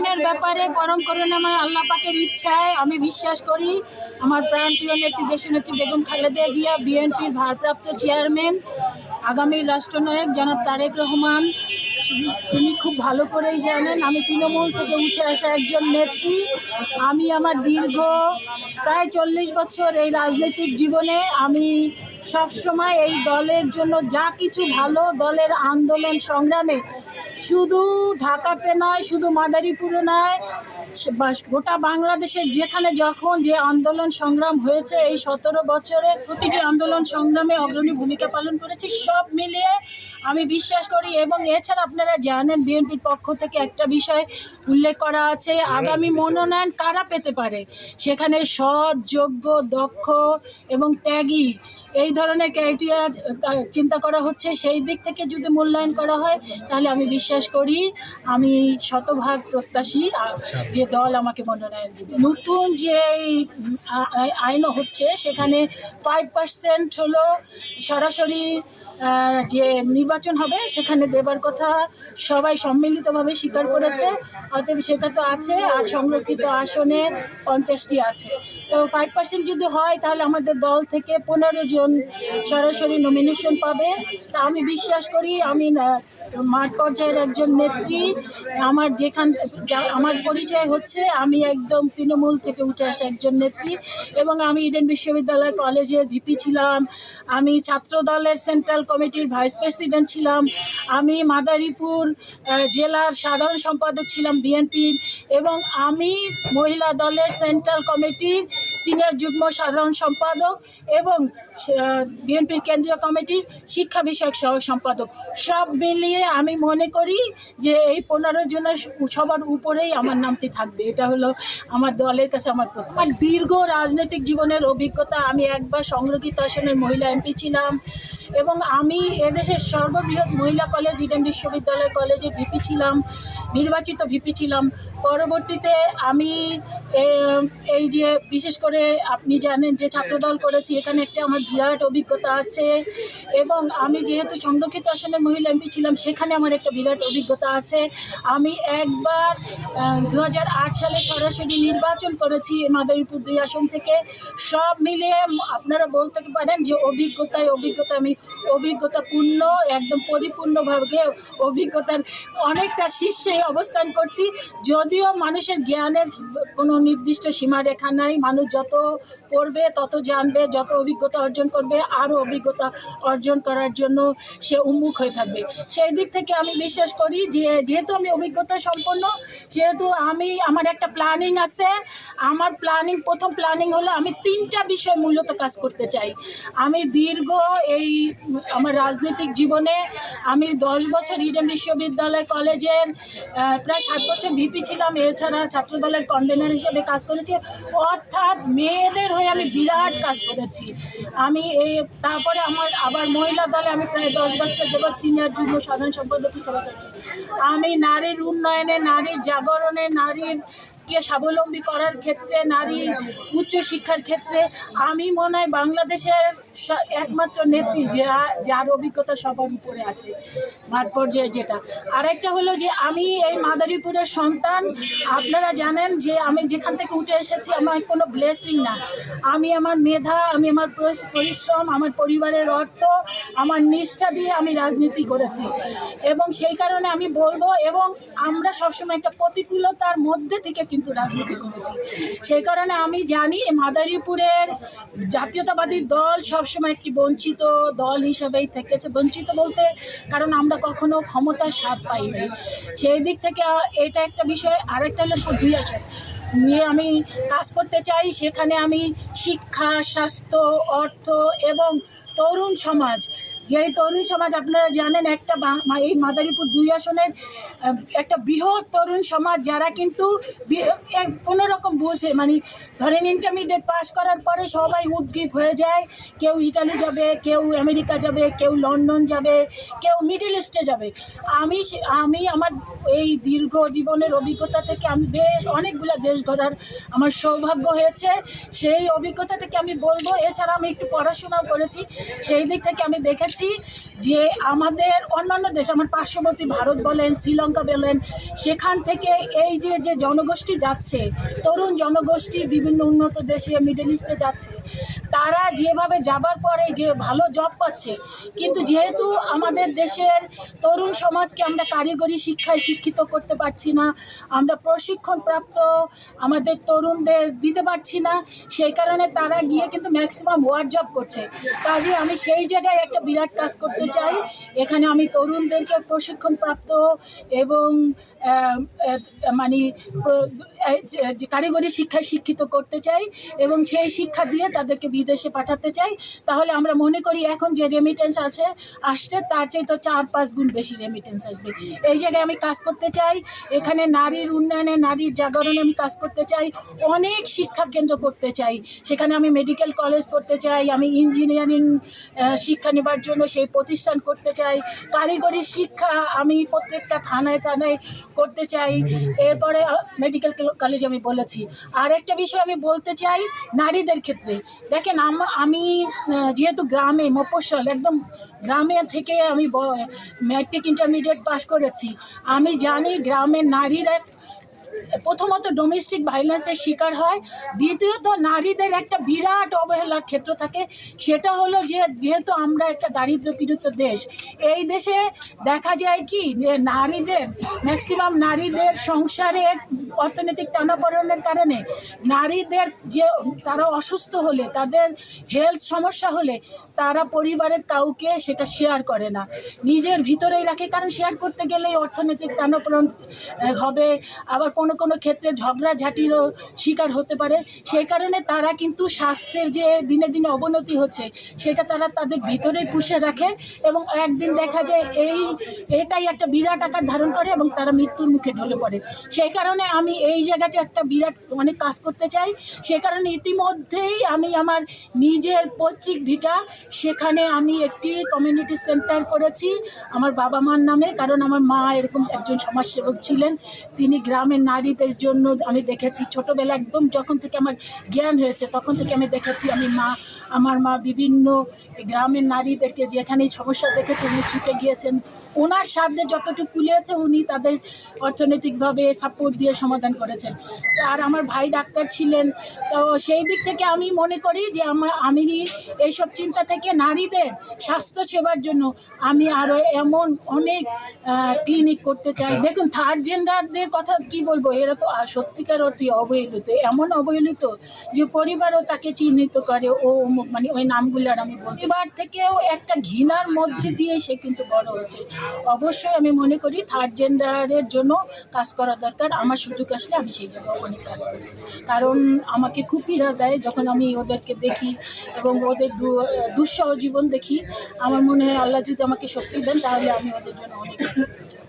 উন্নয়নের ব্যাপারে পরম করুণাময় আল্লাহ পাকের ইচ্ছায় আমি বিশ্বাস করি। আমার প্রাণপ্রিয় নেত্রী দেশনেত্রী বেগম খালেদা জিয়া, বিএনপির ভারপ্রাপ্ত চেয়ারম্যান, আগামী রাষ্ট্রনায়ক জনাব তারেক রহমান। তিনি খুব ভালো করেই জানেন, আমি তৃণমূল থেকে উঠে আসা একজন নেত্রী। আমি আমার দীর্ঘ প্রায় চল্লিশ বছর এই রাজনৈতিক জীবনে আমি সবসময় এই দলের জন্য যা কিছু ভালো দলের আন্দোলন সংগ্রামে শুধু ঢাকাতে নয় শুধু মাদারীপুরে নয় বাস- গোটা বাংলাদেশের যেখানে যখন যে আন্দোলন সংগ্রাম হয়েছে এই সতেরো বছরের প্রতিটি আন্দোলন সংগ্রামে অগ্রণী ভূমিকা পালন করেছি সব মিলিয়ে আমি বিশ্বাস করি এবং এছাড়া আপনারা জানেন বিএনপির পক্ষ থেকে একটা বিষয় উল্লেখ করা আছে আগামী মনোনয়ন কারা পেতে পারে? সেখানে সৎ যোগ্য দক্ষ এবং ত্যাগী এই ধরনের ক্রাইটেরিয়া চিন্তা করা হচ্ছে। সেই দিক থেকে যদি মূল্যায়ন করা হয় তাহলে আমি বিশ্বাস করি আমি শতভাগ প্রত্যাশী যে দল আমাকে মনোনয়ন দেবে। নতুন যে এই, উম, আ- আ- আইনও হচ্ছে সেখানে ফাইভ পার্সেন্ট হলো সরাসরি যে নির্বাচন হবে সেখানে দেবার কথা সবাই সম্মিলিতভাবে স্বীকার করেছে। অতএব সেটা তো আছে আর সংরক্ষিত আসনে পঞ্চাশটি আছে। তো ফাইভ পার্সেন্ট যদি হয় তাহলে আমাদের দল থেকে পনেরো জন সরাসরি নমিনেশন পাবে। তা আমি বিশ্বাস করি আমি মাঠ পর্যায়ের একজন নেত্রী, আমার যেখান আমার পরিচয় হচ্ছে, আমি একদম তৃণমূল থেকে উঠে আসা একজন নেত্রী এবং আমি ইডেন বিশ্ববিদ্যালয় কলেজের ভিপি ছিলাম, আমি ছাত্র দলের সেন্ট্রাল কমিটির ভাইস প্রেসিডেন্ট ছিলাম, আমি মাদারীপুর জেলার সাধারণ সম্পাদক ছিলাম বিএনপির এবং আমি মহিলা দলের সেন্ট্রাল কমিটির সিনিয়র যুগ্ম সাধারণ সম্পাদক এবং বিএনপির কেন্দ্রীয় কমিটির শিক্ষা বিষয়ক সহ সম্পাদক। সব মিলিয়ে আমি মনে করি যে এই পনেরো জনের সবার উপরেই আমার নামটি থাকবে। এটা হলো আমার দলের কাছে আমার আমার দীর্ঘ রাজনৈতিক জীবনের অভিজ্ঞতা, আমি একবার সংরক্ষিত আসনের মহিলা এমপি ছিলাম। এবং আমি এদেশের সর্ববৃহৎ মহিলা কলেজ, ইডেন বিশ্ববিদ্যালয় কলেজে ভিপি ছিলাম, নির্বাচিত ভিপি ছিলাম। পরবর্তীতে আমি এই যে বিশেষ করে আপনি জানেন যে ছাত্রদল করেছি, এখানে একটা আমার বিরাট অভিজ্ঞতা আছে। এবং আমি যেহেতু সংরক্ষিত আসনের মহিলা এমপি ছিলাম, সেখানে আমার একটা বিরাট অভিজ্ঞতা আছে। আমি একবার দু হাজার আট সালে সরাসরি নির্বাচন করেছি মাদারীপুর দুই আসন থেকে। সব মিলিয়ে আপনারা বলতে পারেন যে অভিজ্ঞতায় অভিজ্ঞতা আমি অভিজ্ঞতাপূর্ণ একদম পরিপূর্ণভাবে অভিজ্ঞতার অনেকটা শীর্ষে অবস্থান করছি। যদিও মানুষের জ্ঞানের কোনো নির্দিষ্ট সীমারেখা নাই, মানুষ যত পড়বে, তত জানবে, যত অভিজ্ঞতা অর্জন করবে, আরও অভিজ্ঞতা অর্জন করার জন্য সে উন্মুখ হয়ে থাকবে। সেই দিক থেকে আমি বিশ্বাস করি যে, যেহেতু আমি অভিজ্ঞতা সম্পন্ন, সেহেতু আমি, আমার একটা প্ল্যানিং আছে। আমার প্ল্যানিং প্রথম প্ল্যানিং হলো আমি তিনটা বিষয় মূলত কাজ করতে চাই। আমি দীর্ঘ এই আমার রাজনৈতিক জীবনে আমি দশ বছর ইডেন বিশ্ববিদ্যালয় কলেজের প্রায় সাত বছর ভিপি ছিলাম। এছাড়া ছাত্রদলের কনভেনার হিসেবে কাজ করেছি। অর্থাৎ মেয়েদের হয়ে আমি বিরাট কাজ করেছি। আমি এই তারপরে আমার আবার মহিলা দলে আমি প্রায় দশ বছর যাবৎ সিনিয়র যুগ্ম সাধারণ সম্পাদক হিসেবে করছি। আমি নারীর উন্নয়নে, নারীর জাগরণে, নারীর কে স্বাবলম্বী করার ক্ষেত্রে নারীর উচ্চশিক্ষার ক্ষেত্রে, আমি মনে হয় বাংলাদেশের একমাত্র নেত্রী যা যার অভিজ্ঞতা সবার উপরে আছে, মাঠ পর্যায়ে যেটা। আরেকটা হলো যে, আমি এই মাদারীপুরের সন্তান, আপনারা জানেন যে, আমি যেখান থেকে উঠে এসেছি, আমার কোনো ব্লেসিং না। আমি আমার মেধা, আমি আমার পরিশ্রম, আমার পরিবারের অর্থ, আমার নিষ্ঠা দিয়ে আমি রাজনীতি করেছি। এবং সেই কারণে আমি বলব, এবং আমরা সবসময় একটা প্রতিকূলতার মধ্যে থেকে কিন্তু রাজনীতি করেছি। সেই কারণে আমি জানি মাদারীপুরের জাতীয়তাবাদী দল সবসময় একটি বঞ্চিত দল হিসেবেই থেকেছে। বঞ্চিত বলতে কারণ আমরা কখনো ক্ষমতার স্বাদ পাইনি সেই দিক থেকে এটা একটা বিষয়। আরেকটা হলো আসন নিয়ে আমি কাজ করতে চাই, সেখানে আমি শিক্ষা, স্বাস্থ্য, অর্থ এবং তরুণ সমাজ যে তরুণ সমাজ, আপনারা জানেন একটা এই মাদারীপুর দুই আসনের একটা বৃহৎ তরুণ সমাজ যারা কিন্তু কোনো রকম বুঝে মানে ধরেন ইন্টারমিডিয়েট পাস করার পরে সবাই উদ্গ্রীব হয়ে যায়। কেউ ইটালি যাবে, কেউ আমেরিকা যাবে, কেউ লন্ডন যাবে, কেউ মিডল ইস্টে যাবে। আমি আমি আমার এই দীর্ঘ জীবনের অভিজ্ঞতা থেকে আমি বেশ অনেকগুলো দেশ ঘোরার আমার সৌভাগ্য হয়েছে। সেই অভিজ্ঞতা থেকে আমি বলব, এছাড়া আমি একটু পড়াশোনাও করেছি। সেই দিক থেকে আমি দেখেছি দেখছি যে আমাদের অন্যান্য দেশ, আমার পার্শ্ববর্তী ভারত বলেন, শ্রীলঙ্কা বলেন, সেখান থেকে এই যে যে জনগোষ্ঠী যাচ্ছে, তরুণ জনগোষ্ঠী বিভিন্ন উন্নত দেশে মিডল ইস্টে যাচ্ছে, তারা যেভাবে যাবার পরে যে ভালো জব পাচ্ছে, কিন্তু যেহেতু আমাদের দেশের তরুণ সমাজকে আমরা কারিগরি শিক্ষায় শিক্ষিত করতে পারছি না, আমরা প্রশিক্ষণপ্রাপ্ত আমাদের তরুণদের দিতে পারছি না, সেই কারণে তারা গিয়ে কিন্তু ম্যাক্সিমাম ওয়ার্ড জব করছে। কাজে আমি সেই জায়গায় একটা বিরাট কাজ করতে চাই। এখানে আমি তরুণদেরকে প্রশিক্ষণপ্রাপ্ত এবং মানে কারিগরি শিক্ষায় শিক্ষিত করতে চাই এবং সেই শিক্ষা দিয়ে তাদেরকে বিদেশে পাঠাতে চাই। তাহলে আমরা মনে করি এখন যে রেমিটেন্স আছে, আসছে, তার চেয়ে তো চার পাঁচ গুণ বেশি রেমিটেন্স আসবে। এই জায়গায় আমি কাজ করতে চাই। এখানে নারীর উন্নয়নে, নারীর জাগরণে আমি কাজ করতে চাই। অনেক শিক্ষা কেন্দ্র করতে চাই। সেখানে আমি মেডিকেল কলেজ করতে চাই, আমি ইঞ্জিনিয়ারিং শিক্ষা নেবার জন্য সেই প্রতিষ্ঠান করতে চাই। কারিগরি শিক্ষা আমি প্রত্যেকটা থানায় থানায় করতে চাই। এরপরে মেডিকেল কলেজ আমি বলেছি। আর একটা বিষয় আমি বলতে চাই নারীদের ক্ষেত্রে। দেখেন আম- আমি যেহেতু গ্রামে, মফস্বল, একদম গ্রামে থেকে আমি ম্যাট্রিক ইন্টারমিডিয়েট পাশ করেছি। আমি জানি গ্রামের নারীরা প্রথমত ডোমেস্টিক ভাইলেন্সের শিকার হয়। দ্বিতীয়ত নারীদের একটা বিরাট অবহেলার ক্ষেত্র থাকে। সেটা হলো যে, যেহেতু আমরা একটা দারিদ্র পীড়িত দেশ, এই দেশে দেখা যায় কি যে, নারীদের ম্যাক্সিমাম নারীদের সংসারে অর্থনৈতিক টানাপড়নের কারণে নারীদের যে, তারা অসুস্থ হলে, তাদের হেলথ সমস্যা হলে, তারা পরিবারের কাউকে সেটা শেয়ার করে না। নিজের ভিতরেই রাখে, কারণ শেয়ার করতে গেলেই অর্থনৈতিক টানাপোড়ন হবে। আবার কোনো কোনো ক্ষেত্রে ঝগড়াঝাটিরও শিকার হতে পারে। সেই কারণে তারা কিন্তু স্বাস্থ্যের যে দিনে দিনে অবনতি হচ্ছে, সেটা তারা তাদের ভিতরেই পুষে রাখে এবং একদিন দেখা যায় এই, এটাই একটা বিরাট আকার ধারণ করে এবং তারা মৃত্যুর মুখে ঢলে পড়ে। সেই কারণে আমি এই জায়গাটা একটা বিরাট অনেক কাজ করতে চাই। সে কারণে ইতিমধ্যেই আমি আমার নিজের পৈতৃক ভিটা সেখানে আমি একটি কমিউনিটি সেন্টার করেছি, আমার বাবা মার নামে, কারণ আমার মা এরকম একজন সমাজসেবক ছিলেন, তিনি গ্রামের নারীদের জন্য আমি দেখেছি। ছোটোবেলা একদম যখন থেকে আমার জ্ঞান হয়েছে তখন থেকে আমি দেখেছি আমি মা আমার মা বিভিন্ন গ্রামের নারীদেরকে যেখানেই সমস্যা দেখেছেন উনি ছুটে গিয়েছেন। ওনার সামনে যতটুকু কুলিয়েছে উনি তাদের অর্থনৈতিকভাবে সাপোর্ট দিয়ে সমাধান করেছেন। আর আমার ভাই ডাক্তার ছিলেন তো সেই দিক থেকে আমি মনে করি যে আমার আমি এইসব চিন্তা থেকে নারীদের স্বাস্থ্য সেবার জন্য আমি আরও এমন অনেক ক্লিনিক করতে চাই। দেখুন থার্ড জেন্ডারদের কথা কি বলব? এরা তো সত্যিকার অর্থে অবহেলিত। এমন অবহেলিত যে পরিবারও তাকে চিহ্নিত করে ও মানে ওই নামগুলো আর আমি পরিবার থেকেও একটা ঘৃণার মধ্যে দিয়ে সে কিন্তু বড় হয়েছে। অবশ্যই আমি মনে করি থার্ড জেন্ডারের জন্য কাজ করা দরকার। আমার সুযোগ আসলে আমি সেই জায়গায় অনেক কাজ করি। কারণ আমাকে খুব পীড়া দেয় যখন আমি ওদেরকে দেখি এবং ওদের দুঃসহ জীবন দেখি। আমার মনে হয় আল্লাহ যদি আমাকে শক্তি দেন, তাহলে আমি ওদের জন্য অনেক কাজ করতে চাই।